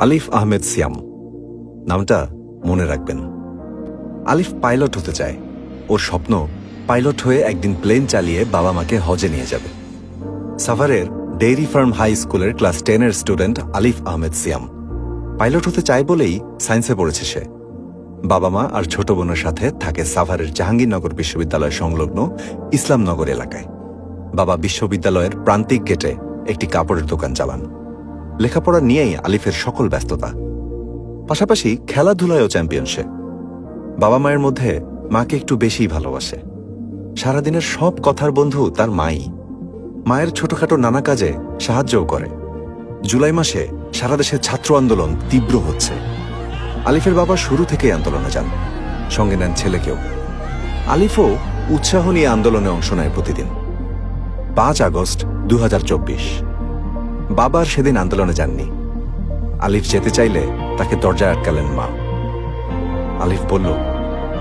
আলিফ আহমেদ সিয়াম। নামটা মনে রাখবেন। আলিফ পাইলট হতে চায়। ওর স্বপ্ন, পাইলট হয়ে একদিন প্লেন চালিয়ে বাবা মাকে হজে নিয়ে যাবে। সাভারের ডেইরি ফার্ম হাই স্কুলের ক্লাস টেনের স্টুডেন্ট আলিফ আহমেদ সিয়াম। পাইলট হতে চায় বলেই সায়েন্সে পড়েছে সে। বাবা মা আর ছোট বোনের সাথে থাকে সাভারের জাহাঙ্গীরনগর বিশ্ববিদ্যালয় সংলগ্ন ইসলামনগর এলাকায়। বাবা বিশ্ববিদ্যালয়ের প্রান্তিক গেটে একটি কাপড়ের দোকান চালান। লেখাপড়া নিয়েই আলিফের সকল ব্যস্ততা। পাশাপাশি খেলাধুলায়ও চ্যাম্পিয়ন সে। বাবা মায়ের মধ্যে মাকে একটু বেশিই ভালোবাসে। সারাদিনের সব কথার বন্ধু তার মাই। মায়ের ছোটখাটো নানা কাজে সাহায্যও করে। জুলাই মাসে সারা দেশে ছাত্র আন্দোলন তীব্র হচ্ছে। আলিফের বাবা শুরু থেকেই আন্দোলনে যান, সঙ্গে নেন ছেলেকেও। আলিফও উৎসাহ নিয়ে আন্দোলনে অংশ নেয় প্রতিদিন। পাঁচ আগস্ট দু হাজার চব্বিশ। বাবার সেদিন আন্দোলনে যাননি। আলিফ যেতে চাইলে তাকে দরজায় আটকালেন মা। আলিফ বলল,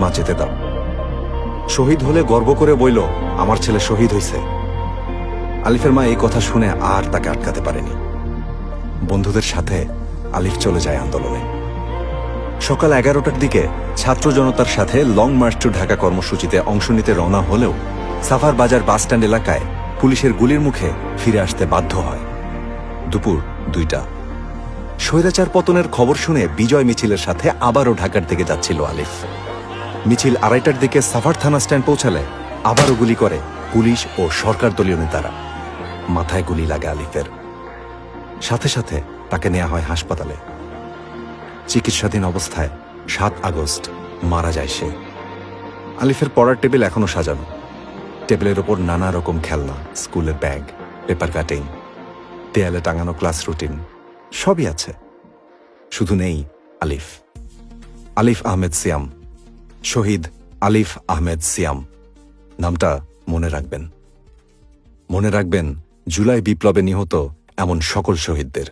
মা, যেতে দাও। শহীদ হলে গর্ব করে বইল আমার ছেলে শহীদ হইছে। আলিফের মা এই কথা শুনে আর তাকে আটকাতে পারেনি। বন্ধুদের সাথে আলিফ চলে যায় আন্দোলনে। সকাল এগারোটার দিকে ছাত্র জনতার সাথে লং মার্চ টু ঢাকা কর্মসূচিতে অংশ নিতে রওনা হলেও সাফার বাজার বাসস্ট্যান্ড এলাকায় পুলিশের গুলির মুখে ফিরে আসতে বাধ্য হয়। দুপুর দুইটা। স্বৈরাচার পতনের খবর শুনে বিজয় মিছিলের সাথে আবারও ঢাকার দিকে যাচ্ছিল আলিফ। মিছিল আড়াইটার দিকে সাফার থানা স্ট্যান্ড পৌঁছালে আবারও গুলি করে পুলিশ ও সরকার দলীয় নেতারা। মাথায় গুলি লাগে আলিফের। সাথে সাথে তাকে নেওয়া হয় হাসপাতালে। চিকিৎসাধীন অবস্থায় সাত আগস্ট মারা যায় সে। আলিফের পড়ার টেবিল এখনও সাজানো। টেবিলের ওপর নানা রকম খেলনা, স্কুলের ব্যাগ, পেপার কাটিং দেয়ালে টাঙানো ক্লাস রুটিন, সবই আছে। শুধু নেই আলিফ। আলিফ আহমেদ সিয়াম। শহীদ আলিফ আহমেদ সিয়াম। নামটা মনে রাখবেন। মনে রাখবেন, জুলাই বিপ্লবে নিহত এমন সকল শহীদদের।